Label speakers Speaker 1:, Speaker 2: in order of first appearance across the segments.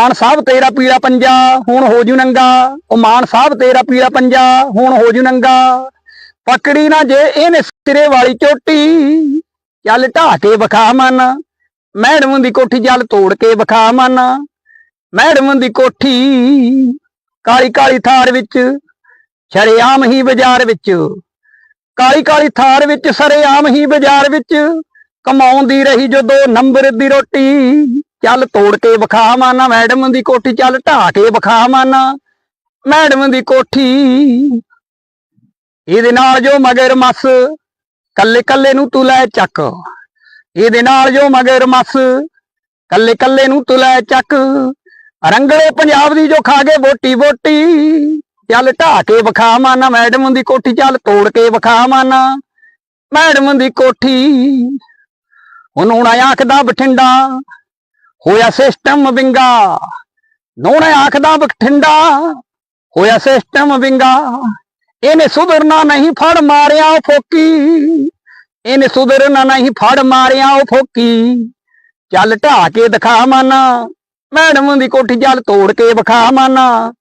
Speaker 1: ਮਾਨ ਸਾਹਿਬ ਤੇਰਾ ਪੀਲਾ ਪੰਜਾ, ਹੁਣ ਹੋ ਜੂ ਨੰਗਾ। ਉਹ ਮਾਨ ਸਾਹਿਬ ਤੇਰਾ ਪੀਲਾ ਪੰਜਾ, ਹੁਣ ਹੋ ਜੂ ਨੰਗਾ। ਪਕੜੀ ਨਾ ਜੇ ਇਹਨੇ ਸਿਰੇ ਵਾਲੀ ਚੋਟੀ, ਚੱਲ ਢਾ ਕੇ ਵਿਖਾ ਮਨ। ਮੈਡਮ ਦੀ ਕੋਠੀ ਚੱਲ ਤੋੜ ਕੇ ਵਿਖਾ ਮਨ। ਮੈਡਮ ਦੀ ਕੋਠੀ ਕਾਲੀ ਕਾਲੀ ਥਾਰ ਵਿੱਚ, ਸ਼ਰੇਆਮ ਹੀ ਬਾਜ਼ਾਰ ਵਿੱਚ। ਕਾਲੀ ਕਾਲੀ ਥਾਰ ਵਿੱਚ, ਸਰੇਆਮ ਹੀ ਬਾਜ਼ਾਰ ਵਿੱਚ। ਕਮਾਉਂਦੀ ਰਹੀ ਜਦੋਂ ਨੰਬਰ ਦੀ ਰੋਟੀ। ਚੱਲ ਤੋੜ ਕੇ ਵਿਖਾ ਮਾਨਾ ਮੈਡਮ ਦੀ ਕੋਠੀ, ਚੱਲ ਢਾ ਕੇ ਵਿਖਾ ਮਾਨਾ ਮੈਡਮ ਦੀ ਕੋਠੀ। ਇਹਦੇ ਨਾਲ ਜੋ ਮਗਰ ਮਸ, ਕੱਲੇ ਕੱਲੇ ਨੂੰ ਤੂੰ ਲੈ ਚੱਕ। ਇਹਦੇ ਨਾਲ ਜੋ ਮਗਰ ਮਸ, ਕੱਲੇ ਕੱਲੇ ਨੂੰ ਤੂੰ ਲੈ ਚੱਕ। ਰੰਗਲੇ ਪੰਜਾਬ ਦੀ ਜੋ ਖਾ ਗਏ ਵੋਟੀ ਵੋਟੀ, ਚੱਲ ਢਾ ਕੇ ਵਿਖਾ ਮਾਨਾ ਮੈਡਮ ਦੀ ਕੋਠੀ, ਚੱਲ ਤੋੜ ਕੇ ਵਿਖਾ ਮਾਨਾ ਮੈਡਮ ਦੀ ਕੋਠੀ। ਹੁਣ ਹੁਣ ਆਖਦਾ ਬਠਿੰਡਾ ਹੋਇਆ ਸਿਸਟਮ ਵਿੰਗਾ। ਨੋਣਾ ਆਖਦਾ ਬਠਿੰਡਾ, ਹੋਇਆ ਸਿਸਟਮ ਵਿੰਗਾ। ਇਹਨੇ ਸੁਧਰਨਾ ਨਹੀਂ, ਫੜ ਮਾਰਿਆ ਉਹ ਫੋਕੀ। ਇਹਨੇ ਸੁਧਰਨਾ ਨਹੀਂ, ਫੜ ਮਾਰਿਆ ਉਹ ਫੋਕੀ। ਚੱਲ ਢਾ ਕੇ ਦਿਖਾ ਮਾਨਾ, ਮੈਡਮ ਦੀ ਕੋਠੀ ਚੱਲ ਤੋੜ ਕੇ ਵਿਖਾ ਮਾਨਾ।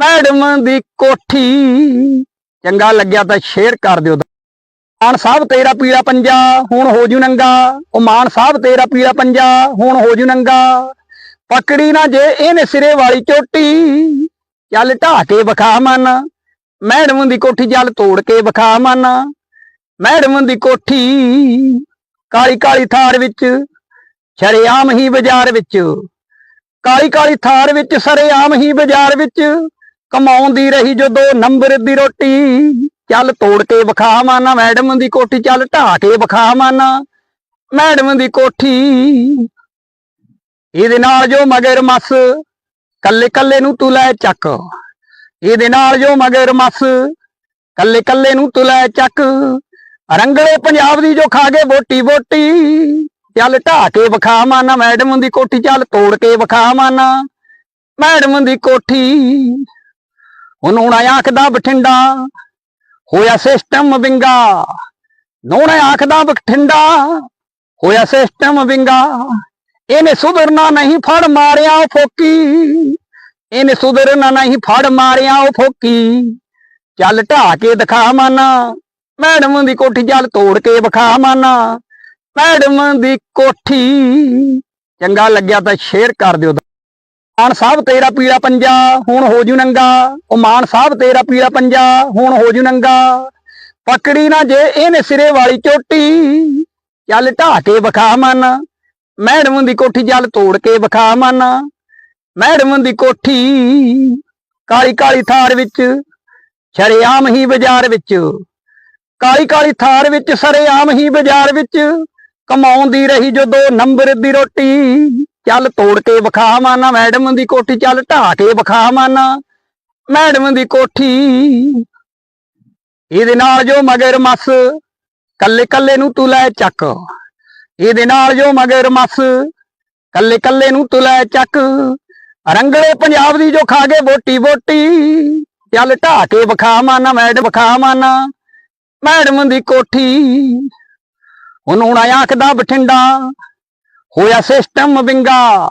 Speaker 1: ਮੈਡਮ ਦੀ ਕੋਠੀ, ਚੰਗਾ ਲੱਗਿਆ ਤਾਂ ਸ਼ੇਅਰ ਕਰ ਦਿਓ। ਮਾਨ ਸਾਹਿਬ ਤੇਰਾ ਪੀੜਾ ਪੰਜਾ, ਹੁਣ ਹੋ ਜੂ ਨੰਗਾ। ਉਹ ਮਾਨ ਸਾਹਿਬ ਤੇਰਾ ਪੀੜਾ ਪੰਜਾ, ਹੁਣ ਹੋ ਜੂ ਨੰਗਾ। ਪਕੜੀ ਨਾ ਜੇ ਇਹਨੇ ਸਿਰੇ ਵਾਲੀ ਚੋਟੀ, ਚੱਲ ਢਾ ਕੇ ਵਿਖਾ ਮਨ। ਮੈਡਮ ਦੀ ਕੋਠੀ ਜਲ ਤੋੜ ਕੇ ਵਿਖਾ ਮਨ। ਮੈਡਮ ਦੀ ਕੋਠੀ ਕਾਲੀ ਕਾਲੀ ਥਾਰ ਵਿੱਚ, ਸ਼ਰੇਆਮ ਹੀ ਬਾਜ਼ਾਰ ਵਿੱਚ। ਕਾਲੀ ਕਾਲੀ ਥਾਰ ਵਿੱਚ, ਸਰੇਆਮ ਹੀ ਬਾਜ਼ਾਰ ਵਿੱਚ। ਕਮਾਉਂਦੀ ਰਹੀ ਜੋ ਦੋ ਨੰਬਰ ਦੀ ਰੋਟੀ। ਚੱਲ ਤੋੜ ਕੇ ਵਿਖਾ ਮਾਨਾ ਮੈਡਮ ਦੀ ਕੋਠੀ ਚੱਲ ਢਾ ਕੇ ਵਿਖਾ ਮਾਨਾ ਮੈਡਮ ਦੀ ਕੋਠੀ ਇਹਦੇ ਨਾਲ ਜੋ ਮਗਰ ਮਸ ਕੱਲੇ ਕੱਲੇ ਨੂੰ ਤੂੰ ਲੈ ਚੱਕ। ਇਹਦੇ ਨਾਲ ਜੋ ਮਗਰ ਮਸ ਕੱਲੇ ਕੱਲੇ ਨੂੰ ਤੂੰ ਲੈ ਚੱਕ। ਰੰਗਲੇ ਪੰਜਾਬ ਦੀ ਜੋ ਖਾ ਗਏ ਵੋਟੀ ਵੋਟੀ, ਚੱਲ ਢਾ ਕੇ ਵਿਖਾ ਮਾਨਾ ਮੈਡਮ ਦੀ ਕੋਠੀ ਚੱਲ ਤੋੜ ਕੇ ਵਿਖਾ ਮਾਨਾ ਮੈਡਮ ਦੀ ਕੋਠੀ ਹੁਣ ਹੁਣ ਆਖਦਾ ਬਠਿੰਡਾ। ਹੋਇਆ ਸਿਸਟਮ ਵਿੰਗਾ। ਨੋਣਾ ਆਖਦਾ ਬਠਿੰਡਾ, ਹੋਇਆ ਸਿਸਟਮ ਵਿੰਗਾ। ਇਹਨੇ ਸੁਧਰਨਾ ਨਹੀਂ, ਫੜ ਮਾਰਿਆ ਉਹ ਫੋਕੀ। ਇਹਨੇ ਸੁਧਰਨਾ ਨਹੀਂ, ਫੜ ਮਾਰਿਆ ਉਹ ਫੋਕੀ। ਚੱਲ ਢਾ ਕੇ ਦਿਖਾ ਮਾਨਾ, ਮੈਡਮ ਦੀ ਕੋਠੀ ਚੱਲ ਤੋੜ ਕੇ ਵਿਖਾ ਮਾਨਾ। ਮੈਡਮ ਦੀ ਕੋਠੀ, ਚੰਗਾ ਲੱਗਿਆ ਤਾਂ ਸ਼ੇਅਰ ਕਰ ਦਿਓ। ਮਾਨ ਸਾਹਿਬ ਤੇਰਾ ਪੀੜਾ ਪੰਜਾ, ਹੁਣ ਹੋ ਜੂ ਨੰਗਾ। ਉਹ ਮਾਨ ਸਾਹਿਬ ਤੇਰਾ ਪੀੜਾ ਪੰਜਾ, ਹੁਣ ਹੋ ਜੂ ਨੰਗਾ। ਪਕੜੀ ਨਾ ਜੇ ਇਹਨੇ ਸਿਰੇ ਵਾਲੀ ਚੋਟੀ, ਚੱਲ ਢਾ ਕੇ ਵਿਖਾ ਮਨ। ਮੈਡਮ ਦੀ ਕੋਠੀ ਚੱਲ ਤੋੜ ਕੇ ਵਿਖਾ ਮਨ। ਮੈਡਮ ਦੀ ਕੋਠੀ ਕਾਲੀ ਕਾਲੀ ਥਾਰ ਵਿੱਚ, ਸ਼ਰੇਆਮ ਹੀ ਬਾਜ਼ਾਰ ਵਿੱਚ। ਕਾਲੀ ਕਾਲੀ ਥਾਰ ਵਿੱਚ, ਸਰੇਆਮ ਹੀ ਬਾਜ਼ਾਰ ਵਿੱਚ। ਕਮਾਉਂਦੀ ਰਹੀ ਜਦੋਂ ਨੰਬਰ ਦੀ ਰੋਟੀ। ਚੱਲ ਤੋੜ ਕੇ ਵਿਖਾ ਮਾਨਾ ਮੈਡਮ ਦੀ ਕੋਠੀ ਚੱਲ ਢਾ ਕੇ ਵਿਖਾ ਮਾਨਾ ਮੈਡਮ ਦੀ ਕੋਠੀ। ਇਹਦੇ ਨਾਲ ਜੋ ਮਗਰ ਮਸ, ਕੱਲੇ ਕੱਲੇ ਨੂੰ ਤੂੰ ਲੈ ਚੱਕ। ਇਹਦੇ ਨਾਲ ਜੋ ਮਗਰ ਮਸ, ਕੱਲੇ ਕੱਲੇ ਨੂੰ ਤੂੰ ਲੈ ਚੱਕ। ਰੰਗਲੇ ਪੰਜਾਬ ਦੀ ਜੋ ਖਾ ਗਏ ਵੋਟੀ ਵੋਟੀ, ਚੱਲ ਢਾ ਕੇ ਵਿਖਾ ਮਾਨਾ ਮੈਡਮ ਵਿਖਾ ਮਾਨਾ ਮੈਡਮ ਦੀ ਕੋਠੀ। ਹੁਣ ਹੁਣ ਆਖਦਾ ਬਠਿੰਡਾ ਹੋਇਆ ਸਿਸਟਮ ਵਿੰਗਾ।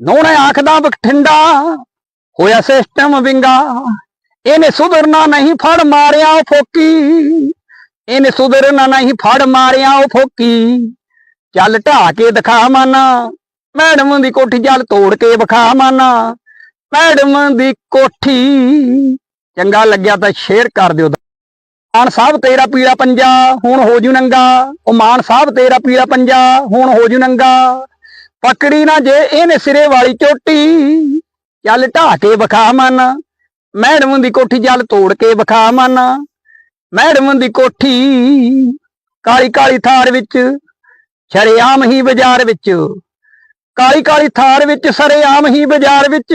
Speaker 1: ਨੋਣਾ ਆਖਦਾ ਬਠਿੰਡਾ ਹੋਇਆ ਸਿਸਟਮ ਵਿੰਗਾ। ਇਹਨੇ ਸੁਧਰਨਾ ਨਹੀਂ, ਫੜ ਮਾਰਿਆ ਉਹ ਫੋਕੀ। ਇਹਨੇ ਸੁਧਰਨਾ ਨਹੀਂ, ਫੜ ਮਾਰਿਆ ਉਹ ਫੋਕੀ। ਚੱਲ ਢਾ ਕੇ ਦਿਖਾ ਮਾਨਾ, ਮੈਡਮ ਦੀ ਕੋਠੀ ਚੱਲ ਤੋੜ ਕੇ ਵਿਖਾ ਮਾਨਾ। ਮੈਡਮ ਦੀ ਕੋਠੀ, ਚੰਗਾ ਲੱਗਿਆ ਤਾਂ ਸ਼ੇਅਰ ਕਰ ਦਿਓ। ਮਾਨ ਸਾਹਿਬ ਤੇਰਾ ਪੀੜਾ ਪੰਜਾ, ਹੁਣ ਹੋ ਜੂ ਨੰਗਾ। ਉਹ ਮਾਨ ਸਾਹਿਬ ਤੇਰਾ ਪੀੜਾ ਪੰਜਾ, ਹੁਣ ਹੋ ਜੂ ਨੰਗਾ। ਪਕੜੀ ਨਾ ਜੇ ਇਹਨੇ ਸਿਰੇ ਵਾਲੀ ਚੋਟੀ, ਚੱਲ ਢਾ ਕੇ ਵਿਖਾ ਮਨ। ਮੈਡਮ ਦੀ ਕੋਠੀ ਚੱਲ ਤੋੜ ਕੇ ਵਿਖਾ ਮਨ। ਮੈਡਮ ਦੀ ਕੋਠੀ ਕਾਲੀ ਕਾਲੀ ਥਾਰ ਵਿੱਚ, ਸ਼ਰੇਆਮ ਹੀ ਬਾਜ਼ਾਰ ਵਿੱਚ। ਕਾਲੀ ਕਾਲੀ ਥਾਰ ਵਿੱਚ, ਸਰੇਆਮ ਹੀ ਬਾਜ਼ਾਰ ਵਿੱਚ।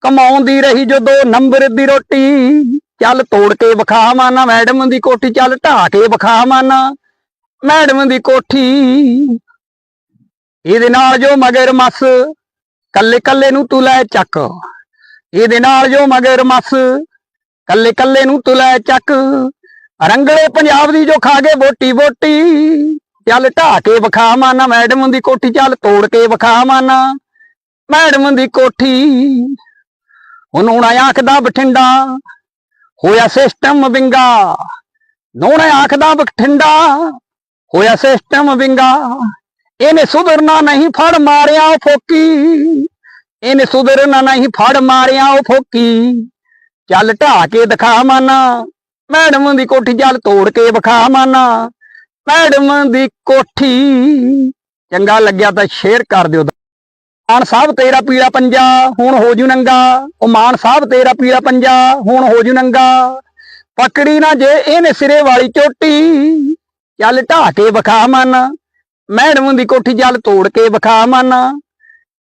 Speaker 1: ਕਮਾਉਂਦੀ ਰਹੀ ਜਦੋਂ ਨੰਬਰ ਦੀ ਰੋਟੀ। ਚੱਲ ਤੋੜ ਕੇ ਵਿਖਾ ਮਾਨਾ ਮੈਡਮ ਦੀ ਕੋਠੀ, ਚੱਲ ਢਾ ਕੇ ਵਿਖਾ ਮਾਨਾ ਮੈਡਮ ਦੀ ਕੋਠੀ। ਇਹਦੇ ਨਾਲ ਜੋ ਮਗਰ ਮਸ ਕੱਲੇ ਕੱਲੇ ਨੂੰ ਤੂੰ ਲੈ ਚੱਕ। ਇਹਦੇ ਨਾਲ ਜੋ ਮਗਰ ਮਸ ਕੱਲੇ ਕੱਲੇ ਨੂੰ ਤੂੰ ਲੈ ਚੱਕ। ਰੰਗਲੇ ਪੰਜਾਬ ਦੀ ਜੋ ਖਾ ਕੇ ਵੋਟੀ ਵੋਟੀ, ਚੱਲ ਢਾ ਕੇ ਵਿਖਾ ਮਾਨਾ ਮੈਡਮ ਦੀ ਕੋਠੀ, ਚੱਲ ਤੋੜ ਕੇ ਵਿਖਾ ਮਾਨਾ ਮੈਡਮ ਦੀ ਕੋਠੀ। ਹੁਣ ਨਾ ਆਖਦਾ ਬਠਿੰਡਾ ਹੋਇਆ ਸਿਸਟਮ ਵਿੰਗਾ। ਨੋਣਾ ਆਖਦਾ ਬਠਿੰਡਾ, ਹੋਇਆ ਸਿਸਟਮ ਵਿੰਗਾ। ਇਹਨੇ ਸੁਧਰਨਾ ਨਹੀਂ ਫੜ ਮਾਰਿਆ ਉਹ ਫੋਕੀ। ਇਹਨੇ ਸੁਧਰਨਾ ਨਹੀਂ ਫੜ ਮਾਰਿਆ ਉਹ ਫੋਕੀ। ਚੱਲ ਢਾ ਕੇ ਦਿਖਾ ਮਾਨਾ, ਮੈਡਮ ਦੀ ਕੋਠੀ ਚੱਲ ਤੋੜ ਕੇ ਵਿਖਾ ਮਾਨਾ। ਮੈਡਮ ਦੀ ਕੋਠੀ, ਚੰਗਾ ਲੱਗਿਆ ਤਾਂ ਸ਼ੇਅਰ ਕਰ ਦਿਓ। ਮਾਨ ਸਾਹਿਬ ਤੇਰਾ ਪੀੜਾ ਪੰਜਾ, ਹੁਣ ਹੋ ਜੂ ਨੰਗਾ। ਉਹ ਮਾਨ ਸਾਹਿਬ ਤੇਰਾ ਪੀੜਾ ਪੰਜਾ, ਹੁਣ ਹੋ ਜੂ ਨੰਗਾ। ਪਕੜੀ ਨਾ ਜੇ ਇਹਨੇ ਸਿਰੇ ਵਾਲੀ ਚੋਟੀ, ਚੱਲ ਢਾ ਕੇ ਵਿਖਾ ਮਨ। ਮੈਡਮ ਦੀ ਕੋਠੀ ਚੱਲ ਤੋੜ ਕੇ ਵਿਖਾ ਮਨ।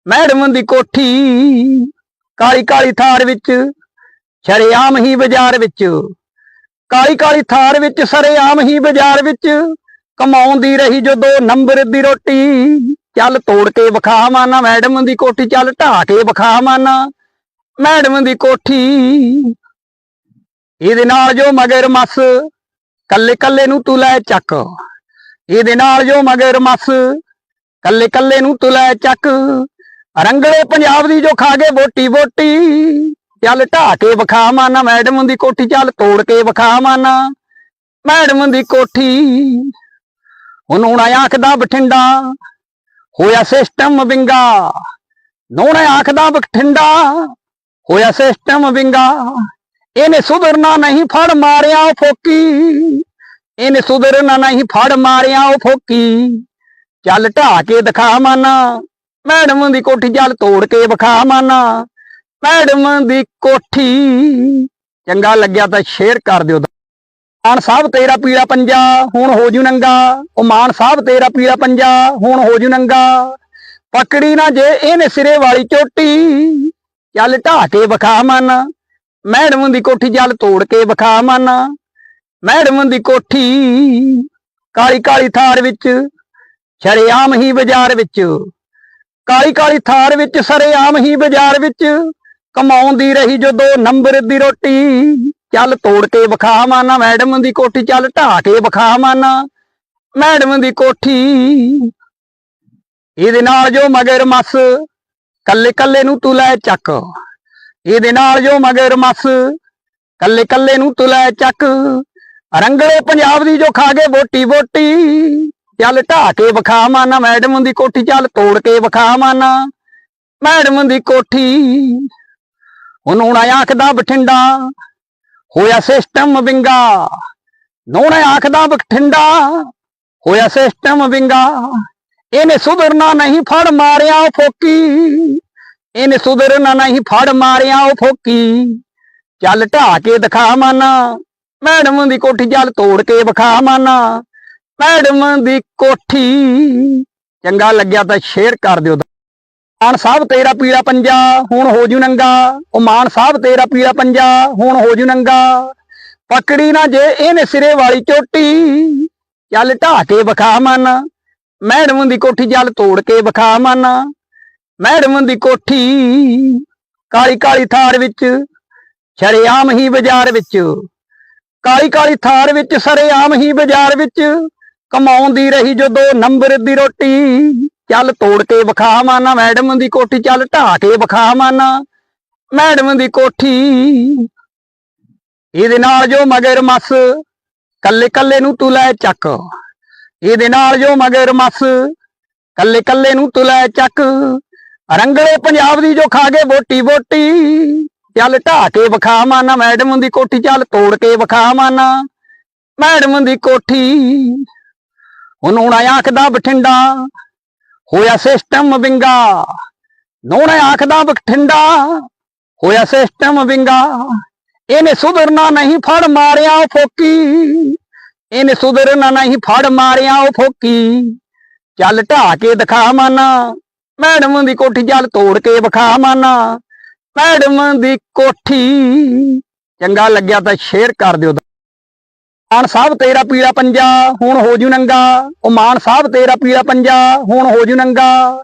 Speaker 1: ਮੈਡਮ ਦੀ ਕੋਠੀ ਕਾਲੀ ਕਾਲੀ ਥਾਰ ਵਿੱਚ, ਸ਼ਰੇਆਮ ਹੀ ਬਾਜ਼ਾਰ ਵਿੱਚ। ਕਾਲੀ ਕਾਲੀ ਥਾਰ ਵਿੱਚ, ਸਰੇਆਮ ਹੀ ਬਾਜ਼ਾਰ ਵਿੱਚ। ਕਮਾਉਂਦੀ ਰਹੀ ਜਦੋਂ ਨੰਬਰ ਦੀ ਰੋਟੀ। ਚੱਲ ਤੋੜ ਕੇ ਵਿਖਾ ਮਾਨਾ ਮੈਡਮ ਦੀ ਕੋਠੀ ਚੱਲ ਢਾ ਕੇ ਵਿਖਾ ਮਾਨਾ ਮੈਡਮ ਦੀ ਕੋਠੀ। ਇਹਦੇ ਨਾਲ ਜੋ ਮਗਰ ਮਸ, ਕੱਲੇ ਕੱਲੇ ਨੂੰ ਤੂੰ ਲੈ ਚੱਕ। ਇਹਦੇ ਨਾਲ ਜੋ ਮਗਰ ਮਸ, ਕੱਲੇ ਕੱਲੇ ਨੂੰ ਤੂੰ ਲੈ ਚੱਕ। ਰੰਗਲੇ ਪੰਜਾਬ ਦੀ ਜੋ ਖਾ ਗਏ ਵੋਟੀ ਵੋਟੀ, ਚੱਲ ਢਾ ਕੇ ਵਿਖਾ ਮਾਨਾ ਮੈਡਮ ਦੀ ਕੋਠੀ ਚੱਲ ਤੋੜ ਕੇ ਵਿਖਾ ਮਾਨਾ ਮੈਡਮ ਦੀ ਕੋਠੀ। ਹੁਣ ਨਾ ਆਖਦਾ ਬਠਿੰਡਾ ਹੋਇਆ ਸਿਸਟਮ ਵਿੰਗਾ। ਨੋਣਾ ਆਖਦਾ ਬਠਿੰਡਾ, ਹੋਇਆ ਸਿਸਟਮ ਵਿੰਗਾ। ਇਹਨੇ ਸੁਧਰਨਾ ਨਹੀਂ, ਫੜ ਮਾਰਿਆ ਉਹ ਫੋਕੀ। ਇਹਨੇ ਸੁਧਰਨਾ ਨਹੀਂ, ਫੜ ਮਾਰਿਆ ਉਹ ਫੋਕੀ। ਚੱਲ ਢਾ ਕੇ ਦਿਖਾ ਮਾਨਾ, ਮੈਡਮ ਦੀ ਕੋਠੀ ਚੱਲ ਤੋੜ ਕੇ ਵਿਖਾ ਮਾਨਾ। ਮੈਡਮ ਦੀ ਕੋਠੀ, ਚੰਗਾ ਲੱਗਿਆ ਤਾਂ ਸ਼ੇਅਰ ਕਰ ਦਿਓ। ਮਾਨ ਸਾਹਿਬ ਤੇਰਾ ਪੀੜਾ ਪੰਜਾ, ਹੁਣ ਹੋ ਜੂ ਨੰਗਾ। ਉਹ ਮਾਨ ਸਾਹਿਬ ਤੇਰਾ ਪੀੜਾ ਪੰਜਾ, ਹੁਣ ਹੋ ਜੂ ਨੰਗਾ। ਪਕੜੀ ਨਾ ਜੇ ਇਹਨੇ ਸਿਰੇ ਵਾਲੀ ਚੋਟੀ, ਚੱਲ ਢਾ ਕੇ ਵਿਖਾ ਮਨ। ਮੈਡਮ ਦੀ ਕੋਠੀ ਚੱਲ ਤੋੜ ਕੇ ਵਿਖਾ ਮਨ। ਮੈਡਮ ਦੀ ਕੋਠੀ ਕਾਲੀ ਕਾਲੀ ਥਾਰ ਵਿੱਚ, ਸ਼ਰੇਆਮ ਹੀ ਬਾਜ਼ਾਰ ਵਿੱਚ। ਕਾਲੀ ਕਾਲੀ ਥਾਰ ਵਿੱਚ, ਸਰੇਆਮ ਹੀ ਬਾਜ਼ਾਰ ਵਿੱਚ। ਕਮਾਉਂਦੀ ਰਹੀ ਜਦੋਂ ਨੰਬਰ ਦੀ ਰੋਟੀ। ਚੱਲ ਤੋੜ ਕੇ ਵਿਖਾ ਮਾਨਾ ਮੈਡਮ ਦੀ ਕੋਠੀ, ਚੱਲ ਢਾ ਕੇ ਵਿਖਾ ਮਾਨਾ ਮੈਡਮ ਦੀ ਕੋਠੀ। ਇਹਦੇ ਨਾਲ ਜੋ ਮਗਰ ਮਸ, ਕੱਲੇ ਕੱਲੇ ਨੂੰ ਤੂੰ ਲੈ ਚੱਕ। ਇਹਦੇ ਨਾਲ ਜੋ ਮਗਰ ਮਸ, ਕੱਲੇ ਕੱਲੇ ਨੂੰ ਤੂੰ ਲੈ ਚੱਕ। ਰੰਗਲੇ ਪੰਜਾਬ ਦੀ ਜੋ ਖਾ ਗਏ ਵੋਟੀ ਵੋਟੀ, ਚੱਲ ਢਾ ਕੇ ਵਿਖਾ ਮਾਨਾ ਮੈਡਮ ਦੀ ਕੋਠੀ, ਚੱਲ ਤੋੜ ਕੇ ਵਿਖਾ ਮਾਨਾ ਮੈਡਮ ਦੀ ਕੋਠੀ। ਹੁਣ ਨਾ ਆਖਦਾ ਬਠਿੰਡਾ ਹੋਇਆ ਸਿਸਟਮ ਵਿੰਗਾ। ਨੋਣਾ ਆਖਦਾ ਬਠਿੰਡਾ ਹੋਇਆ ਸਿਸਟਮ ਵਿੰਗਾ। ਇਹਨੇ ਸੁਧਰਨਾ ਨਹੀਂ, ਫੜ ਮਾਰਿਆ ਉਹ ਫੋਕੀ। ਇਹਨੇ ਸੁਧਰਨਾ ਨਹੀਂ, ਫੜ ਮਾਰਿਆ ਉਹ ਫੋਕੀ। ਚੱਲ ਢਾ ਕੇ ਦਿਖਾ ਮਾਨਾ, ਮੈਡਮ ਦੀ ਕੋਠੀ ਚੱਲ ਤੋੜ ਕੇ ਵਿਖਾ ਮਾਨਾ। ਮੈਡਮ ਦੀ ਕੋਠੀ, ਚੰਗਾ ਲੱਗਿਆ ਤਾਂ ਸ਼ੇਅਰ ਕਰ ਦਿਓ। ਮਾਨ ਸਾਹਿਬ ਤੇਰਾ ਪੀੜਾ ਪੰਜਾ, ਹੁਣ ਹੋ ਜੂ ਨੰਗਾ। ਉਹ ਮਾਨ ਸਾਹਿਬ ਤੇਰਾ ਪੀੜਾ ਪੰਜਾ, ਹੁਣ ਹੋ ਜੂ ਨੰਗਾ। ਪਕੜੀ ਨਾ ਜੇ ਇਹਨੇ ਸਿਰੇ ਵਾਲੀ ਚੋਟੀ, ਚੱਲ ਢਾ ਕੇ ਵਿਖਾ ਮਨ। ਮੈਡਮ ਦੀ ਕੋਠੀ ਜਲ ਤੋੜ ਕੇ ਵਿਖਾ ਮਨ। ਮੈਡਮ ਦੀ ਕੋਠੀ ਕਾਲੀ ਕਾਲੀ ਥਾਰ ਵਿੱਚ, ਸ਼ਰੇਆਮ ਹੀ ਬਾਜ਼ਾਰ ਵਿੱਚ। ਕਾਲੀ ਕਾਲੀ ਥਾਰ ਵਿੱਚ, ਸਰੇਆਮ ਹੀ ਬਾਜ਼ਾਰ ਵਿੱਚ। ਕਮਾਉਂਦੀ ਰਹੀ ਜਦੋਂ ਨੰਬਰ ਦੀ ਰੋਟੀ। ਚੱਲ ਤੋੜ ਕੇ ਵਿਖਾ ਮਾਨਾ ਮੈਡਮ ਦੀ ਕੋਠੀ, ਚੱਲ ਢਾ ਕੇ ਵਿਖਾ ਮਾਨਾ ਮੈਡਮ ਦੀ ਕੋਠੀ, ਇਹਦੇ ਨਾਲ ਜੋ ਮਗਰ ਮਸ ਕੱਲੇ ਕੱਲੇ ਨੂੰ ਤੂੰ ਲੈ ਚੱਕ। ਇਹਦੇ ਨਾਲ ਜੋ ਮਗਰ ਮਸ ਕੱਲੇ ਕੱਲੇ ਨੂੰ ਤੂੰ ਲੈ ਚੱਕ। ਰੰਗਲੇ ਪੰਜਾਬ ਦੀ ਜੋ ਖਾ ਗਏ ਵੋਟੀ ਵੋਟੀ, ਚੱਲ ਢਾ ਕੇ ਵਿਖਾ ਮਾਨਾ ਮੈਡਮ ਦੀ ਕੋਠੀ, ਚੱਲ ਤੋੜ ਕੇ ਵਿਖਾ ਮਾਨਾ ਮੈਡਮ ਦੀ ਕੋਠੀ, ਹੁਣ ਨਾ ਆਖਦਾ ਬਠਿੰਡਾ। ਹੋਇਆ ਸਿਸਟਮ ਵਿੰਗਾ। ਨੋਣਾ ਆਖਦਾ ਬਠਿੰਡਾ, ਹੋਇਆ ਸਿਸਟਮ ਵਿੰਗਾ। ਇਹਨੇ ਸੁਧਰਨਾ ਨਹੀਂ, ਫੜ ਮਾਰਿਆ ਉਹ ਫੋਕੀ। ਇਹਨੇ ਸੁਧਰਨਾ ਨਹੀਂ, ਫੜ ਮਾਰਿਆ ਉਹ ਫੋਕੀ। ਚੱਲ ਢਾ ਕੇ ਦਿਖਾ ਮਾਨਾ, ਮੈਡਮ ਦੀ ਕੋਠੀ ਚੱਲ ਤੋੜ ਕੇ ਵਿਖਾ ਮਾਨਾ। ਮੈਡਮ ਦੀ ਕੋਠੀ, ਚੰਗਾ ਲੱਗਿਆ ਤਾਂ ਸ਼ੇਅਰ ਕਰ ਦਿਓ। ਮਾਨ ਸਾਹਿਬ ਤੇਰਾ ਪੀੜਾ ਪੰਜਾ, ਹੁਣ ਹੋ ਜੂ ਨੰਗਾ। ਉਹ ਮਾਨ ਸਾਹਿਬ ਤੇਰਾ ਪੀੜਾ ਪੰਜਾ, ਹੁਣ ਹੋ ਜੂ ਨੰਗਾ।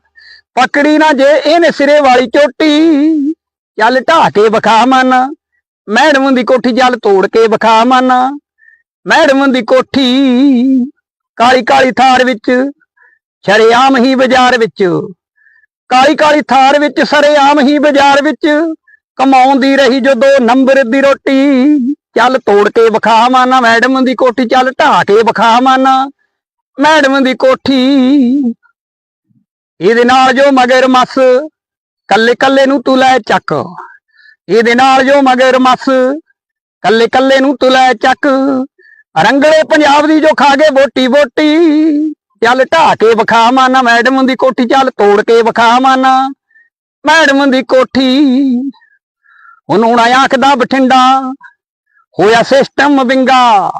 Speaker 1: ਪਕੜੀ ਨਾ ਜੇ ਇਹਨੇ ਸਿਰੇ ਵਾਲੀ ਚੋਟੀ, ਚੱਲ ਢਾ ਕੇ ਵਿਖਾ ਮਨ। ਮੈਡਮ ਦੀ ਕੋਠੀ ਚੱਲ ਤੋੜ ਕੇ ਵਿਖਾ ਮਨ। ਮੈਡਮ ਦੀ ਕੋਠੀ ਕਾਲੀ ਕਾਲੀ ਥਾਰ ਵਿੱਚ, ਸ਼ਰੇਆਮ ਹੀ ਬਾਜ਼ਾਰ ਵਿੱਚ। ਕਾਲੀ ਕਾਲੀ ਥਾਰ ਵਿੱਚ, ਸਰੇਆਮ ਹੀ ਬਾਜ਼ਾਰ ਵਿੱਚ। ਕਮਾਉਂਦੀ ਰਹੀ ਜਦੋਂ ਨੰਬਰ ਦੀ ਰੋਟੀ। ਚੱਲ ਤੋੜ ਕੇ ਵਿਖਾ ਮਾਨਾ ਮੈਡਮ ਦੀ ਕੋਠੀ, ਚੱਲ ਢਾ ਕੇ ਵਿਖਾ ਮਾਨਾ ਮੈਡਮ ਦੀ ਕੋਠੀ, ਇਹਦੇ ਨਾਲ ਜੋ ਮਗਰ ਮਸ ਕੱਲੇ ਕੱਲੇ ਨੂੰ ਤੂੰ ਲੈ ਚੱਕ। ਇਹਦੇ ਨਾਲ ਜੋ ਮਗਰ ਮਸ ਕੱਲੇ ਕੱਲੇ ਨੂੰ ਤੂੰ ਲੈ ਚੱਕ। ਰੰਗਲੇ ਪੰਜਾਬ ਦੀ ਜੋ ਖਾ ਕੇ ਵੋਟੀ ਵੋਟੀ, ਚੱਲ ਢਾ ਕੇ ਵਿਖਾ ਮਾਨਾ ਮੈਡਮ ਦੀ ਕੋਠੀ, ਚੱਲ ਤੋੜ ਕੇ ਵਿਖਾ ਮਾਨਾ ਮੈਡਮ ਦੀ ਕੋਠੀ, ਹੁਣ ਨਾ ਆਖਦਾ ਬਠਿੰਡਾ। ਹੋਇਆ ਸਿਸਟਮ ਵਿੰਗਾ।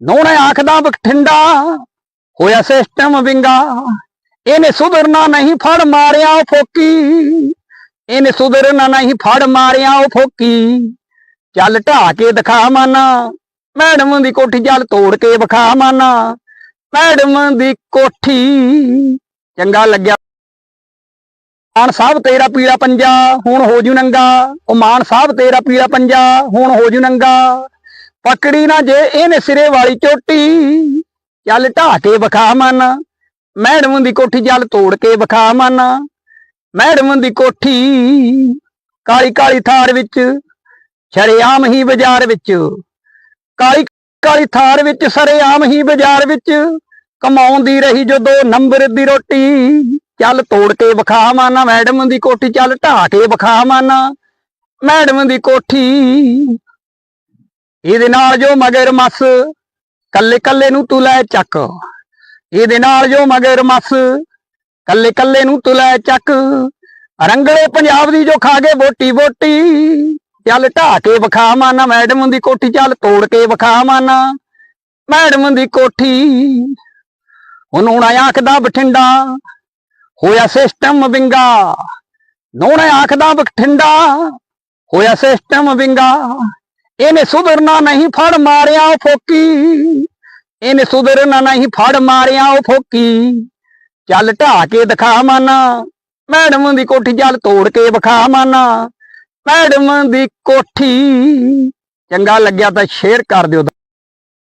Speaker 1: ਨੋਣਾ ਆਖਦਾ ਬਠਿੰਡਾ, ਹੋਇਆ ਸਿਸਟਮ ਵਿੰਗਾ। ਇਹਨੇ ਸੁਧਰਨਾ ਨਹੀਂ, ਫੜ ਮਾਰਿਆ ਉਹ ਫੋਕੀ। ਇਹਨੇ ਸੁਧਰਨਾ ਨਹੀਂ, ਫੜ ਮਾਰਿਆ ਉਹ ਫੋਕੀ। ਚੱਲ ਢਾ ਕੇ ਦਿਖਾ ਮਾਨਾ, ਮੈਡਮ ਦੀ ਕੋਠੀ ਚੱਲ ਤੋੜ ਕੇ ਵਿਖਾ ਮਾਨਾ। ਮੈਡਮ ਦੀ ਕੋਠੀ, ਚੰਗਾ ਲੱਗਿਆ ਮਾਨ ਸਾਹਿਬ ਤੇਰਾ ਪੀਲਾ ਪੰਜਾ, ਹੁਣ ਹੋ ਜੂ ਨੰਗਾ। ਉਹ ਮਾਨ ਸਾਹਿਬ ਤੇਰਾ ਪੀਲਾ ਪੰਜਾ, ਹੁਣ ਹੋ ਜੂ ਨੰਗਾ। ਪਕੜੀ ਨਾ ਜੇ ਇਹਨੇ ਸਿਰੇ ਵਾਲੀ ਚੋਟੀ, ਚੱਲ ਢਾ ਕੇ ਵਿਖਾ ਮਨ। ਮੈਡਮ ਦੀ ਕੋਠੀ ਚੱਲ ਤੋੜ ਕੇ ਵਿਖਾ ਮਨ। ਮੈਡਮ ਦੀ ਕੋਠੀ ਕਾਲੀ ਕਾਲੀ ਥਾਰ ਵਿੱਚ, ਸ਼ਰੇਆਮ ਹੀ ਬਾਜ਼ਾਰ ਵਿੱਚ। ਕਾਲੀ ਕਾਲੀ ਥਾਰ ਵਿੱਚ, ਸਰੇਆਮ ਹੀ ਬਾਜ਼ਾਰ ਵਿੱਚ। ਕਮਾਉਂਦੀ ਰਹੀ ਜਦੋਂ ਨੰਬਰ ਦੀ ਰੋਟੀ। ਚੱਲ ਤੋੜ ਕੇ ਵਿਖਾ ਮਾਨਾ ਮੈਡਮ ਦੀ ਕੋਠੀ, ਚੱਲ ਢਾ ਕੇ ਵਿਖਾ ਮਾਨਾ ਮੈਡਮ ਦੀ ਕੋਠੀ। ਇਹਦੇ ਨਾਲ ਜੋ ਮਗਰ ਮਸ ਕੱਲੇ ਕੱਲੇ ਨੂੰ ਤੂੰ ਲੈ ਚੱਕ। ਇਹਦੇ ਨਾਲ ਜੋ ਮਗਰ ਮਸ ਕੱਲੇ ਕੱਲੇ ਨੂੰ ਤੂੰ ਲੈ ਚੱਕ। ਰੰਗਲੇ ਪੰਜਾਬ ਦੀ ਜੋ ਖਾ ਕੇ ਵੋਟੀ ਵੋਟੀ, ਚੱਲ ਢਾ ਕੇ ਵਿਖਾ ਮਾਨਾ ਮੈਡਮ ਦੀ ਕੋਠੀ, ਚੱਲ ਤੋੜ ਕੇ ਵਿਖਾ ਮਾਨਾ ਮੈਡਮ ਦੀ ਕੋਠੀ। ਹੁਣ ਨਾ ਆਖਦਾ ਬਠਿੰਡਾ ਹੋਇਆ ਸਿਸਟਮ ਵਿੰਗਾ। ਨੋਣਾ ਆਖਦਾ ਬਠਿੰਡਾ ਹੋਇਆ ਸਿਸਟਮ ਵਿੰਗਾ। ਇਹਨੇ ਸੁਧਰਨਾ ਨਹੀਂ, ਫੜ ਮਾਰਿਆ ਉਹ ਫੋਕੀ। ਇਹਨੇ ਸੁਧਰਨਾ ਨਹੀਂ, ਫੜ ਮਾਰਿਆ ਉਹ ਫੋਕੀ। ਚੱਲ ਢਾ ਕੇ ਦਿਖਾ ਮਾਨਾ, ਮੈਡਮ ਦੀ ਕੋਠੀ ਚੱਲ ਤੋੜ ਕੇ ਵਿਖਾ ਮਾਨਾ। ਮੈਡਮ ਦੀ ਕੋਠੀ, ਚੰਗਾ ਲੱਗਿਆ ਤਾਂ ਸ਼ੇਅਰ ਕਰ ਦਿਓ।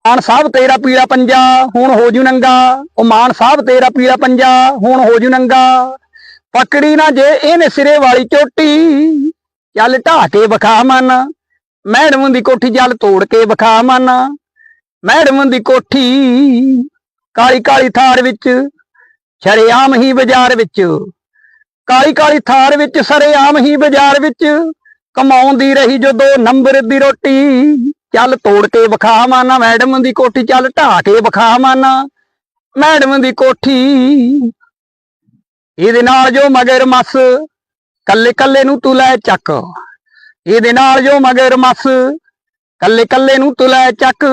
Speaker 1: ਮਾਨ ਸਾਹਿਬ ਤੇਰਾ ਪੀੜਾ ਪੰਜਾ, ਹੁਣ ਹੋ ਜੂ ਨੰਗਾ। ਉਹ ਮਾਨ ਸਾਹਿਬ ਤੇਰਾ ਪੀੜਾ ਪੰਜਾ, ਹੁਣ ਹੋ ਜੂ ਨੰਗਾ। ਪਕੜੀ ਨਾ ਜੇ ਇਹਨੇ ਸਿਰੇ ਵਾਲੀ ਚੋਟੀ, ਚੱਲ ਢਾ ਕੇ ਵਿਖਾ ਮਨ। ਮੈਡਮ ਦੀ ਕੋਠੀ ਚੱਲ ਤੋੜ ਕੇ ਵਿਖਾ ਮਨ। ਮੈਡਮ ਦੀ ਕੋਠੀ ਕਾਲੀ ਕਾਲੀ ਥਾਰ ਵਿੱਚ, ਸ਼ਰੇਆਮ ਹੀ ਬਾਜ਼ਾਰ ਵਿੱਚ। ਕਾਲੀ ਕਾਲੀ ਥਾਰ ਵਿੱਚ, ਸਰੇਆਮ ਹੀ ਬਾਜ਼ਾਰ ਵਿੱਚ। ਕਮਾਉਂਦੀ ਰਹੀ ਜਦੋਂ ਨੰਬਰ ਦੀ ਰੋਟੀ। ਚੱਲ ਤੋੜ ਕੇ ਵਿਖਾ ਮਾਨਾ ਮੈਡਮ ਦੀ ਕੋਠੀ, ਚੱਲ ਢਾ ਕੇ ਵਿਖਾ ਮਾਨਾ ਮੈਡਮ ਦੀ ਕੋਠੀ, ਇਹਦੇ ਨਾਲ ਜੋ ਮਗਰ ਮਸ ਕੱਲੇ ਕੱਲੇ ਨੂੰ ਤੂੰ ਲੈ ਚੱਕ। ਇਹਦੇ ਨਾਲ ਜੋ ਮਗਰ ਮਸ ਕੱਲੇ ਕੱਲੇ ਨੂੰ ਤੂੰ ਲੈ ਚੱਕ।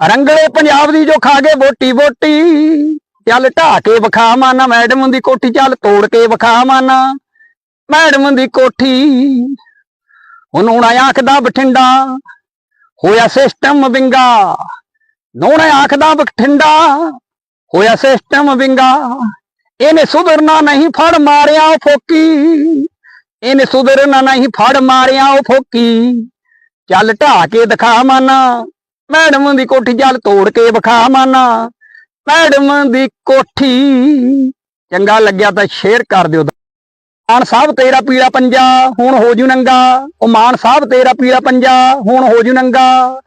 Speaker 1: ਰੰਗਲੇ ਪੰਜਾਬ ਦੀ ਜੋ ਖਾ ਕੇ ਵੋਟੀ ਵੋਟੀ, ਚੱਲ ਢਾ ਕੇ ਵਿਖਾ ਮਾਨਾ ਮੈਡਮ ਦੀ ਕੋਠੀ, ਚੱਲ ਤੋੜ ਕੇ ਵਿਖਾ ਮਾਨਾ ਮੈਡਮ ਦੀ ਕੋਠੀ, ਹੁਣ ਨਾ ਆਖਦਾ ਬਠਿੰਡਾ ਹੋਇਆ ਸਿਸਟਮ ਵਿੰਗਾ। ਨੋਣਾ ਆਖਦਾ ਬਠਿੰਡਾ, ਹੋਇਆ ਸਿਸਟਮ ਵਿੰਗਾ। ਇਹਨੇ ਸੁਧਰਨਾ ਨਹੀਂ, ਫੜ ਮਾਰਿਆ ਉਹ ਫੋਕੀ। ਇਹਨੇ ਸੁਧਰਨਾ ਨਹੀਂ, ਫੜ ਮਾਰਿਆ ਉਹ ਫੋਕੀ। ਚੱਲ ਢਾ ਕੇ ਦਿਖਾ ਮਾਨਾ, ਮੈਡਮ ਦੀ ਕੋਠੀ ਚੱਲ ਤੋੜ ਕੇ ਵਿਖਾ ਮਾਨਾ। ਮੈਡਮ ਦੀ ਕੋਠੀ, ਚੰਗਾ ਲੱਗਿਆ ਤਾਂ ਸ਼ੇਅਰ ਕਰ ਦਿਓ ਮਾਨ ਸਾਹਿਬ ਤੇਰਾ ਪੀਲਾ ਪੰਜਾ, ਹੁਣ ਹੋ ਜੂ ਨੰਗਾ। ਉਹ ਮਾਨ ਸਾਹਿਬ ਤੇਰਾ ਪੀਲਾ ਪੰਜਾ, ਹੁਣ ਹੋ ਜੂ ਨੰਗਾ।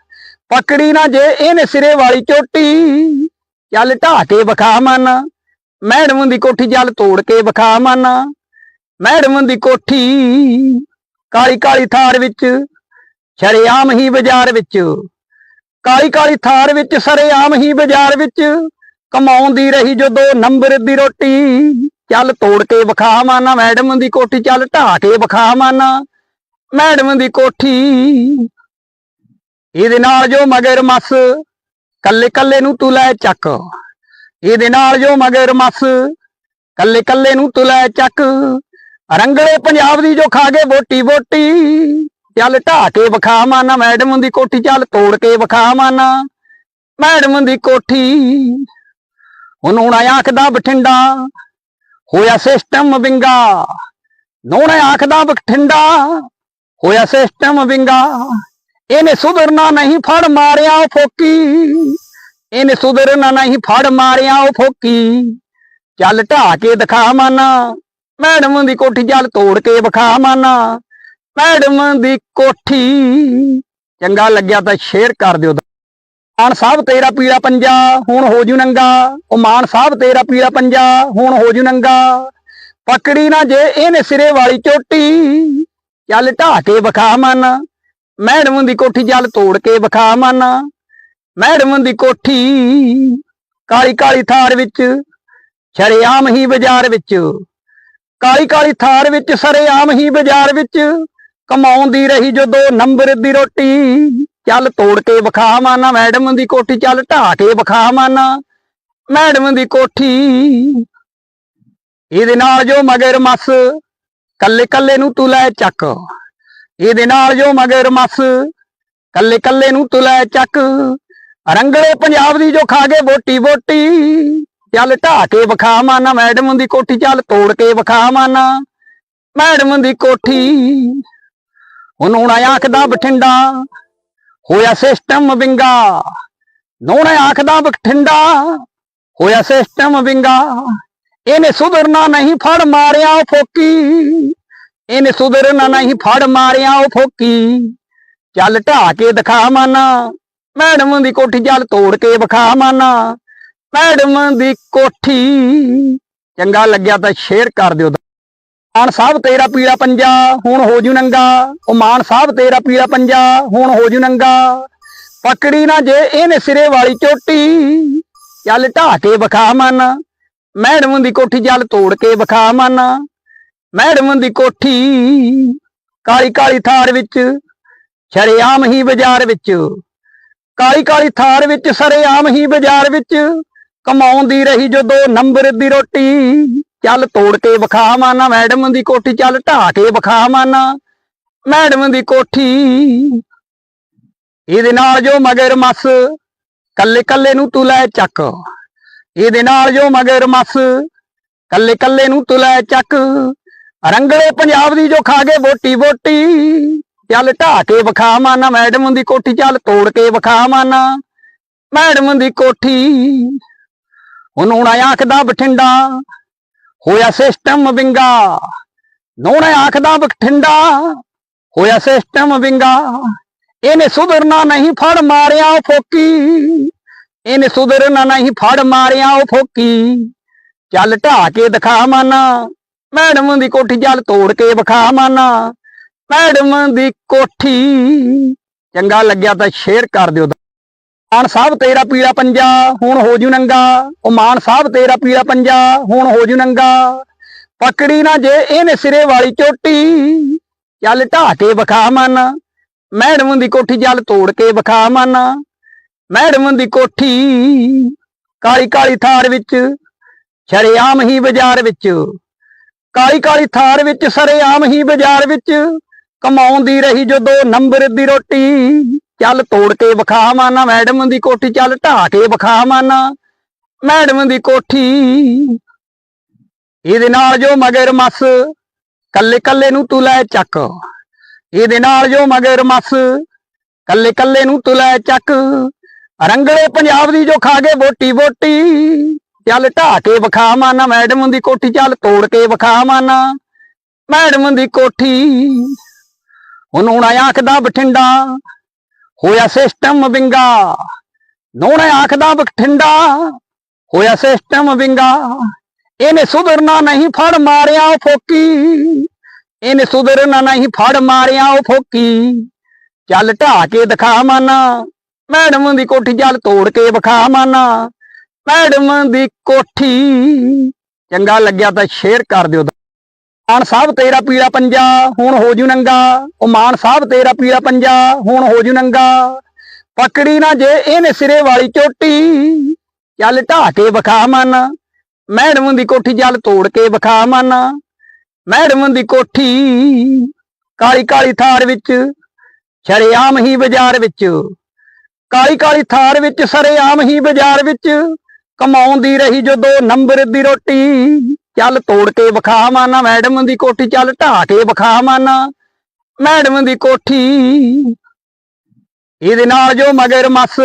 Speaker 1: ਪਕੜੀ ਨਾ ਜੇ ਇਹਨੇ ਸਿਰੇ ਵਾਲੀ ਚੋਟੀ, ਚੱਲ ਢਾ ਕੇ ਵਿਖਾ ਮਨ। ਮੈਡਮ ਦੀ ਕੋਠੀ ਚੱਲ ਤੋੜ ਕੇ ਵਿਖਾ ਮਨ। ਮੈਡਮ ਦੀ ਕੋਠੀ ਕਾਲੀ ਕਾਲੀ ਥਾਰ ਵਿੱਚ, ਸ਼ਰੇਆਮ ਹੀ ਬਾਜ਼ਾਰ ਵਿੱਚ। ਕਾਲੀ ਕਾਲੀ ਥਾਰ ਵਿੱਚ, ਸਰੇਆਮ ਹੀ ਬਾਜ਼ਾਰ ਵਿੱਚ। ਕਮਾਉਂਦੀ ਰਹੀ ਜਦੋਂ ਨੰਬਰ ਦੀ ਰੋਟੀ। ਚੱਲ ਤੋੜ ਕੇ ਵਿਖਾ ਮਾਨਾ ਮੈਡਮ ਦੀ ਕੋਠੀ ਚੱਲ ਢਾ ਕੇ ਵਿਖਾ ਮਾਨਾ ਮੈਡਮ ਦੀ ਕੋਠੀ। ਇਹਦੇ ਨਾਲ ਜੋ ਮਗਰ ਮਸ, ਕੱਲੇ ਕੱਲੇ ਨੂੰ ਤੂੰ ਲੈ ਚੱਕ। ਇਹਦੇ ਨਾਲ ਜੋ ਮਗਰ ਮਸ, ਕੱਲੇ ਕੱਲੇ ਨੂੰ ਤੂੰ ਲੈ ਚੱਕ। ਰੰਗਲੇ ਪੰਜਾਬ ਦੀ ਜੋ ਖਾ ਕੇ ਵੋਟੀ ਵੋਟੀ, ਚੱਲ ਢਾ ਕੇ ਵਿਖਾ ਮਾਨਾ ਮੈਡਮ ਦੀ ਕੋਠੀ ਚੱਲ ਤੋੜ ਕੇ ਵਿਖਾ ਮਾਨਾ ਮੈਡਮ ਦੀ ਕੋਠੀ। ਉਹਨੂੰ ਆਇਆ ਆਖਦਾ ਬਠਿੰਡਾ ਹੋਇਆ ਸਿਸਟਮ ਵਿੰਗਾ। ਨੋਣਾ ਆਖਦਾ ਬਠਿੰਡਾ, ਹੋਇਆ ਸਿਸਟਮ ਵਿੰਗਾ। ਇਹਨੇ ਸੁਧਰਨਾ ਨਹੀਂ, ਫੜ ਮਾਰਿਆ ਉਹ ਫੋਕੀ। ਇਹਨੇ ਸੁਧਰਨਾ ਨਹੀਂ, ਫੜ ਮਾਰਿਆ ਉਹ ਫੋਕੀ। ਚੱਲ ਢਾ ਕੇ ਦਿਖਾ ਮਾਨਾ, ਮੈਡਮ ਦੀ ਕੋਠੀ ਚੱਲ ਤੋੜ ਕੇ ਵਿਖਾ ਮਾਨਾ। ਮੈਡਮ ਦੀ ਕੋਠੀ, ਚੰਗਾ ਲੱਗਿਆ ਤਾਂ ਸ਼ੇਅਰ ਕਰ ਦਿਓ। ਮਾਨ ਸਾਹਿਬ ਤੇਰਾ ਪੀੜਾ ਪੰਜਾ, ਹੁਣ ਹੋ ਜੂ ਨੰਗਾ। ਉਹ ਮਾਨ ਸਾਹਿਬ ਤੇਰਾ ਪੀੜਾ ਪੰਜਾ, ਹੁਣ ਹੋ ਜੂ ਨੰਗਾ। ਪਕੜੀ ਨਾ ਜੇ ਇਹਨੇ ਸਿਰੇ ਵਾਲੀ ਚੋਟੀ, ਚੱਲ ਢਾ ਕੇ ਵਿਖਾ ਮਨ। ਮੈਡਮ ਦੀ ਕੋਠੀ ਚੱਲ ਤੋੜ ਕੇ ਵਿਖਾ ਮਨ। ਮੈਡਮ ਦੀ ਕੋਠੀ ਕਾਲੀ ਕਾਲੀ ਥਾਰ ਵਿੱਚ, ਸ਼ਰੇਆਮ ਹੀ ਬਾਜ਼ਾਰ ਵਿੱਚ। ਕਾਲੀ ਕਾਲੀ ਥਾਰ ਵਿੱਚ, ਸਰੇਆਮ ਹੀ ਬਾਜ਼ਾਰ ਵਿੱਚ। ਕਮਾਉਂਦੀ ਰਹੀ ਜਦੋਂ ਨੰਬਰ ਦੀ ਰੋਟੀ। ਚੱਲ ਤੋੜ ਕੇ ਵਿਖਾ ਮਾਨਾ ਮੈਡਮ ਦੀ ਕੋਠੀ ਚੱਲ ਢਾ ਕੇ ਵਿਖਾ ਮਾਨਾ ਮੈਡਮ ਦੀ ਕੋਠੀ। ਇਹਦੇ ਨਾਲ ਜੋ ਮਗਰ ਮਸ, ਕੱਲੇ ਕੱਲੇ ਨੂੰ ਤੂੰ ਲੈ ਚੱਕ। ਇਹਦੇ ਨਾਲ ਜੋ ਮਗਰ ਮਸ, ਕੱਲੇ ਕੱਲੇ ਨੂੰ ਤੂੰ ਲੈ ਚੱਕ। ਰੰਗਲੇ ਪੰਜਾਬ ਦੀ ਜੋ ਖਾ ਕੇ ਵੋਟੀ ਵੋਟੀ, ਚੱਲ ਢਾ ਕੇ ਵਿਖਾ ਮਾਨਾ ਮੈਡਮ ਦੀ ਕੋਠੀ ਚੱਲ ਤੋੜ ਕੇ ਵਿਖਾ ਮਾਨਾ ਮੈਡਮ ਦੀ ਕੋਠੀ। ਹੁਣ ਉਹਨੂੰ ਆਖਦਾ ਬਠਿੰਡਾ ਹੋਇਆ ਸਿਸਟਮ ਵਿੰਗਾ। ਨੋਣਾ ਆਖਦਾ ਬਠਿੰਡਾ ਹੋਇਆ ਸਿਸਟਮ ਵਿੰਗਾ। ਇਹਨੇ ਸੁਧਰਨਾ ਨਹੀਂ, ਫੜ ਮਾਰਿਆ ਉਹ ਫੋਕੀ। ਇਹਨੇ ਸੁਧਰਨਾ ਨਹੀਂ, ਫੜ ਮਾਰਿਆ ਉਹ ਫੋਕੀ। ਚੱਲ ਢਾ ਕੇ ਦਿਖਾ ਮਾਨਾ, ਮੈਡਮ ਦੀ ਕੋਠੀ ਚੱਲ ਤੋੜ ਕੇ ਵਿਖਾ ਮਾਨਾ। ਮੈਡਮ ਦੀ ਕੋਠੀ, ਚੰਗਾ ਲੱਗਿਆ ਤਾਂ ਸ਼ੇਅਰ ਕਰ ਦਿਓ। ਮਾਨ ਸਾਹਿਬ ਤੇਰਾ ਪੀੜਾ ਪੰਜਾ, ਹੁਣ ਹੋ ਜੂ ਨੰਗਾ। ਉਹ ਮਾਨ ਸਾਹਿਬ ਤੇਰਾ ਪੀੜਾ ਪੰਜਾ, ਹੁਣ ਹੋ ਜੂ ਨੰਗਾ। ਪਕੜੀ ਨਾ ਜੇ ਇਹਨੇ ਸਿਰੇ ਵਾਲੀ ਚੋਟੀ, ਚੱਲ ਢਾ ਕੇ ਵਿਖਾ ਮਨ। ਮੈਡਮ ਦੀ ਕੋਠੀ ਜਲ ਤੋੜ ਕੇ ਵਿਖਾ ਮਨ। ਮੈਡਮ ਦੀ ਕੋਠੀ ਕਾਲੀ ਕਾਲੀ ਥਾਰ ਵਿੱਚ, ਸ਼ਰੇਆਮ ਹੀ ਬਾਜ਼ਾਰ ਵਿੱਚ। ਕਾਲੀ ਕਾਲੀ ਥਾਰ ਵਿੱਚ, ਸਰੇਆਮ ਹੀ ਬਾਜ਼ਾਰ ਵਿੱਚ। ਕਮਾਉਂਦੀ ਰਹੀ ਜਦੋਂ ਨੰਬਰ ਦੀ ਰੋਟੀ। ਚੱਲ ਤੋੜ ਕੇ ਵਿਖਾ ਮਾਨਾ ਮੈਡਮ ਦੀ ਕੋਠੀ, ਚੱਲ ਢਾ ਕੇ ਵਿਖਾ ਮਾਨਾ ਮੈਡਮ ਦੀ ਕੋਠੀ। ਇਹਦੇ ਨਾਲ ਜੋ ਮਗਰ ਮਸ ਕੱਲੇ ਕੱਲੇ ਨੂੰ ਤੂੰ ਲੈ ਚੱਕ। ਇਹਦੇ ਨਾਲ ਜੋ ਮਗਰ ਮਸ ਕੱਲੇ ਕੱਲੇ ਨੂੰ ਤੂੰ ਲੈ ਚੱਕ। ਰੰਗਲੇ ਪੰਜਾਬ ਦੀ ਜੋ ਖਾ ਕੇ ਵੋਟੀ ਵੋਟੀ, ਚੱਲ ਢਾ ਕੇ ਵਿਖਾ ਮਾਨਾ ਮੈਡਮ ਦੀ ਕੋਠੀ, ਚੱਲ ਤੋੜ ਕੇ ਵਿਖਾ ਮਾਨਾ ਮੈਡਮ ਦੀ ਕੋਠੀ। ਹੁਣ ਉਹਨੂੰ ਆਖਦਾ ਬਠਿੰਡਾ ਹੋਇਆ ਸਿਸਟਮ ਵਿੰਗਾ। ਨੋਣਾ ਆਖਦਾ ਬਠਿੰਡਾ, ਹੋਇਆ ਸਿਸਟਮ ਵਿੰਗਾ। ਇਹਨੇ ਸੁਧਰਨਾ ਨਹੀਂ, ਫੜ ਮਾਰਿਆ ਉਹ ਫੋਕੀ। ਇਹਨੇ ਸੁਧਰਨਾ ਨਹੀਂ, ਫੜ ਮਾਰਿਆ ਉਹ ਫੋਕੀ। ਚੱਲ ਢਾ ਕੇ ਦਿਖਾ ਮਾਨਾ, ਮੈਡਮ ਦੀ ਕੋਠੀ ਚੱਲ ਤੋੜ ਕੇ ਵਿਖਾ ਮਾਨਾ। ਮੈਡਮ ਦੀ ਕੋਠੀ, ਚੰਗਾ ਲੱਗਿਆ ਤਾਂ ਸ਼ੇਅਰ ਕਰ ਦਿਓ। ਮਾਨ ਸਾਹਿਬ ਤੇਰਾ ਪੀਲਾ ਪੰਜਾ, ਹੁਣ ਹੋ ਜੂ ਨੰਗਾ। ਉਹ ਮਾਨ ਸਾਹਿਬ ਤੇਰਾ ਪੀਲਾ ਪੰਜਾ, ਹੁਣ ਹੋ ਜੂ ਨੰਗਾ। ਪਕੜੀ ਨਾ ਜੇ ਇਹਨੇ ਸਿਰੇ ਵਾਲੀ ਚੋਟੀ, ਚੱਲ ਢਾ ਕੇ ਵਿਖਾ ਮਨ। ਮੈਡਮ ਦੀ ਕੋਠੀ ਚੱਲ ਤੋੜ ਕੇ ਵਿਖਾ ਮਨ। ਮੈਡਮ ਦੀ ਕੋਠੀ ਕਾਲੀ ਕਾਲੀ ਥਾਰ ਵਿੱਚ, ਸ਼ਰੇਆਮ ਹੀ ਬਾਜ਼ਾਰ ਵਿੱਚ। ਕਾਲੀ ਕਾਲੀ ਥਾਰ ਵਿੱਚ, ਸਰੇਆਮ ਹੀ ਬਾਜ਼ਾਰ ਵਿੱਚ। ਕਮਾਉਂਦੀ ਰਹੀ ਜਦੋਂ ਨੰਬਰ ਦੀ ਰੋਟੀ। ਚੱਲ ਤੋੜ ਕੇ ਵਿਖਾ ਮਾਨਾ ਮੈਡਮ ਦੀ ਕੋਠੀ ਚੱਲ ਢਾ ਕੇ ਵਿਖਾ ਮਾਨਾ ਮੈਡਮ ਦੀ ਕੋਠੀ। ਇਹਦੇ ਨਾਲ ਜੋ ਮਗਰ ਮਸ, ਕੱਲੇ ਕੱਲੇ ਨੂੰ ਤੂੰ ਲੈ ਚੱਕ। ਇਹਦੇ ਨਾਲ ਜੋ ਮਗਰ ਮਸ, ਕੱਲੇ ਕੱਲੇ ਨੂੰ ਤੂੰ ਲੈ ਚੱਕ। ਰੰਗਲੇ ਪੰਜਾਬ ਦੀ ਜੋ ਖਾ ਕੇ ਵੋਟੀ ਵੋਟੀ, ਚੱਲ ਢਾ ਕੇ ਵਿਖਾ ਮਾਨਾ ਮੈਡਮ ਦੀ ਕੋਠੀ ਚੱਲ ਤੋੜ ਕੇ ਵਿਖਾ ਮਾਨਾ ਮੈਡਮ ਦੀ ਕੋਠੀ। ਹੁਣ ਉਹਨੂੰ ਆਖਦਾ ਬਠਿੰਡਾ ਹੋਇਆ ਸਿਸਟਮ ਵਿੰਗਾ। ਨੋਣਾ ਆਖਦਾ ਬਠਿੰਡਾ ਹੋਇਆ ਸਿਸਟਮ ਵਿੰਗਾ। ਇਹਨੇ ਸੁਧਰਨਾ ਨਹੀਂ ਫੜ ਮਾਰਿਆ ਉਹ ਫੋਕੀ। ਇਹਨੇ ਸੁਧਰਨਾ ਨਹੀਂ ਫੜ ਮਾਰਿਆ ਉਹ ਫੋਕੀ। ਚੱਲ ਢਾ ਕੇ ਦਿਖਾ ਮਾਨਾ, ਮੈਡਮ ਦੀ ਕੋਠੀ ਚੱਲ ਤੋੜ ਕੇ ਵਿਖਾ ਮਾਨਾ। ਮੈਡਮ ਦੀ ਕੋਠੀ, ਚੰਗਾ ਲੱਗਿਆ ਤਾਂ ਸ਼ੇਅਰ ਕਰ ਦਿਓ। ਮਾਨ ਸਾਹਿਬ ਤੇਰਾ ਪੀਲਾ ਪੰਜਾ, ਹੁਣ ਹੋ ਜੂ ਨੰਗਾ। ਉਹ ਮਾਨ ਸਾਹਿਬ ਤੇਰਾ ਪੀਲਾ ਪੰਜਾ, ਹੁਣ ਹੋ ਜੂ ਨੰਗਾ। ਪਕੜੀ ਨਾ ਜੇ ਇਹਨੇ ਸਿਰੇ ਵਾਲੀ ਚੋਟੀ, ਚੱਲ ਢਾ ਕੇ ਵਿਖਾ ਮਨ। ਮੈਡਮ ਦੀ ਕੋਠੀ ਚੱਲ ਤੋੜ ਕੇ ਵਿਖਾ ਮਨ। ਮੈਡਮ ਦੀ ਕੋਠੀ ਕਾਲੀ ਕਾਲੀ ਥਾਰ ਵਿੱਚ, ਸ਼ਰੇਆਮ ਹੀ ਬਾਜ਼ਾਰ ਵਿੱਚ। ਕਾਲੀ ਕਾਲੀ ਥਾਰ ਵਿੱਚ, ਸਰੇਆਮ ਹੀ ਬਾਜ਼ਾਰ ਵਿੱਚ। ਕਮਾਉਂਦੀ ਰਹੀ ਜਦੋਂ ਨੰਬਰ ਦੀ ਰੋਟੀ। ਚੱਲ ਤੋੜ ਕੇ ਵਿਖਾ ਮਾਨਾ ਮੈਡਮ ਦੀ ਕੋਠੀ, ਚੱਲ ਢਾ ਕੇ ਵਿਖਾ ਮਾਨਾ ਮੈਡਮ ਦੀ ਕੋਠੀ। ਇਹਦੇ ਨਾਲ ਜੋ ਮਗਰ ਮਸ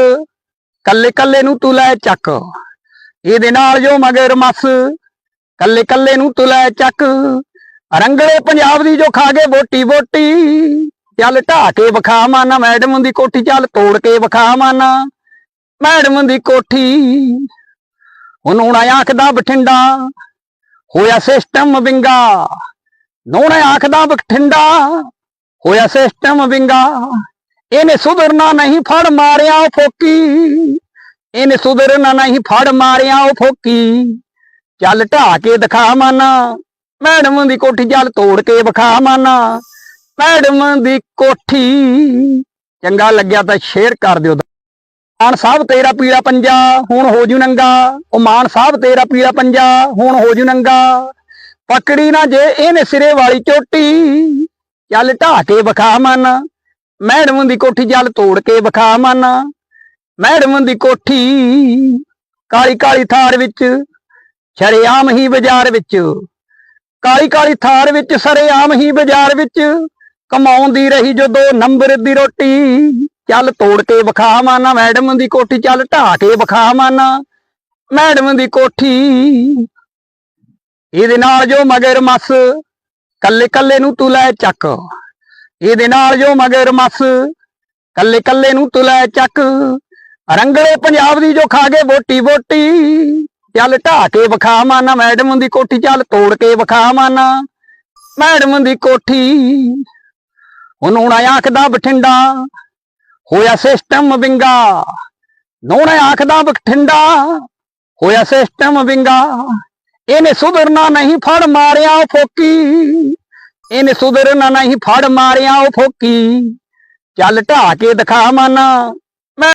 Speaker 1: ਕੱਲੇ ਕੱਲੇ ਨੂੰ ਤੂੰ ਲੈ ਚੱਕ। ਇਹਦੇ ਨਾਲ ਜੋ ਮਗਰ ਮਸ ਕੱਲੇ ਕੱਲੇ ਨੂੰ ਤੂੰ ਲੈ ਚੱਕ। ਰੰਗਲੇ ਪੰਜਾਬ ਦੀ ਜੋ ਖਾ ਕੇ ਵੋਟੀ ਵੋਟੀ, ਚੱਲ ਢਾ ਕੇ ਵਿਖਾ ਮਾਨਾ ਮੈਡਮ ਦੀ ਕੋਠੀ, ਚੱਲ ਤੋੜ ਕੇ ਵਿਖਾ ਮਾਨਾ ਮੈਡਮ ਦੀ ਕੋਠੀ। ਹੁਣ ਉਹਨੂੰ ਆਖਦਾ ਬਠਿੰਡਾ ਹੋਇਆ ਸਿਸਟਮ ਵਿੰਗਾ। ਨੋਣਾ ਆਖਦਾ ਬਠਿੰਡਾ ਹੋਇਆ ਸਿਸਟਮ ਵਿੰਗਾ। ਇਹਨੇ ਸੁਧਰਨਾ ਨਹੀਂ, ਫੜ ਮਾਰਿਆ ਉਹ ਫੋਕੀ। ਇਹਨੇ ਸੁਧਰਨਾ ਨਹੀਂ, ਫੜ ਮਾਰਿਆ ਉਹ ਫੋਕੀ। ਚੱਲ ਢਾ ਕੇ ਦਿਖਾ ਮਾਨਾ, ਮੈਡਮ ਦੀ ਕੋਠੀ ਚੱਲ ਤੋੜ ਕੇ ਵਿਖਾ ਮਾਨਾ। ਮੈਡਮ ਦੀ ਕੋਠੀ, ਚੰਗਾ ਲੱਗਿਆ ਤਾਂ ਸ਼ੇਅਰ ਕਰ ਦਿਓ। ਮਾਨ ਸਾਹਿਬ ਤੇਰਾ ਪੀੜਾ ਪੰਜਾ, ਹੁਣ ਹੋ ਜੂ ਨੰਗਾ। ਉਹ ਮਾਨ ਸਾਹਿਬ ਤੇਰਾ ਪੀੜਾ ਪੰਜਾ, ਹੁਣ ਹੋ ਜੂ ਨੰਗਾ। ਪਕੜੀ ਨਾ ਜੇ ਇਹਨੇ ਸਿਰੇ ਵਾਲੀ ਚੋਟੀ, ਚੱਲ ਢਾ ਕੇ ਵਿਖਾ ਮਨ। ਮੈਡਮ ਦੀ ਕੋਠੀ ਚੱਲ ਤੋੜ ਕੇ ਵਿਖਾ ਮਨ। ਮੈਡਮ ਦੀ ਕੋਠੀ ਕਾਲੀ ਕਾਲੀ ਥਾਰ ਵਿੱਚ, ਸ਼ਰੇਆਮ ਹੀ ਬਾਜ਼ਾਰ ਵਿੱਚ। ਕਾਲੀ ਕਾਲੀ ਥਾਰ ਵਿੱਚ, ਸਰੇਆਮ ਹੀ ਬਾਜ਼ਾਰ ਵਿੱਚ। ਕਮਾਉਂਦੀ ਰਹੀ ਜਦੋਂ ਨੰਬਰ ਦੀ ਰੋਟੀ। ਚੱਲ ਤੋੜ ਕੇ ਵਿਖਾ ਮਾਨਾ ਮੈਡਮ ਦੀ ਕੋਠੀ, ਚੱਲ ਢਾ ਕੇ ਵਿਖਾ ਮਾਨਾ ਮੈਡਮ ਦੀ ਕੋਠੀ। ਇਹਦੇ ਨਾਲ ਜੋ ਮਗਰ ਮਸ ਕੱਲੇ ਕੱਲੇ ਨੂੰ ਤੂੰ ਲੈ ਚੱਕ। ਇਹਦੇ ਨਾਲ ਜੋ ਮਗਰ ਮਸ ਕੱਲੇ ਕੱਲੇ ਨੂੰ ਤੂੰ ਲੈ ਚੱਕ। ਰੰਗਲੇ ਪੰਜਾਬ ਦੀ ਜੋ ਖਾ ਕੇ ਵੋਟੀ ਵੋਟੀ, ਚੱਲ ਢਾ ਕੇ ਵਿਖਾ ਮਾਨਾ ਮੈਡਮ ਦੀ ਕੋਠੀ, ਚੱਲ ਤੋੜ ਕੇ ਵਿਖਾ ਮਾਨਾ ਮੈਡਮ ਦੀ ਕੋਠੀ। ਹੁਣ ਉਹਨੂੰ ਆਖਦਾ ਬਠਿੰਡਾ ਹੋਇਆ ਸਿਸਟਮ ਵਿੰਗਾ। ਨੋਣਾ ਆਖਦਾ ਬਠਿੰਡਾ, ਹੋਇਆ ਸਿਸਟਮ ਵਿੰਗਾ। ਇਹਨੇ ਸੁਧਰਨਾ ਨਹੀਂ, ਫੜ ਮਾਰਿਆ ਉਹ ਫੋਕੀ। ਇਹਨੇ ਸੁਧਰਨਾ ਨਹੀਂ, ਫੜ ਮਾਰਿਆ ਉਹ ਫੋਕੀ। ਚੱਲ ਢਾ ਕੇ ਦਿਖਾ ਮਾਨਾ।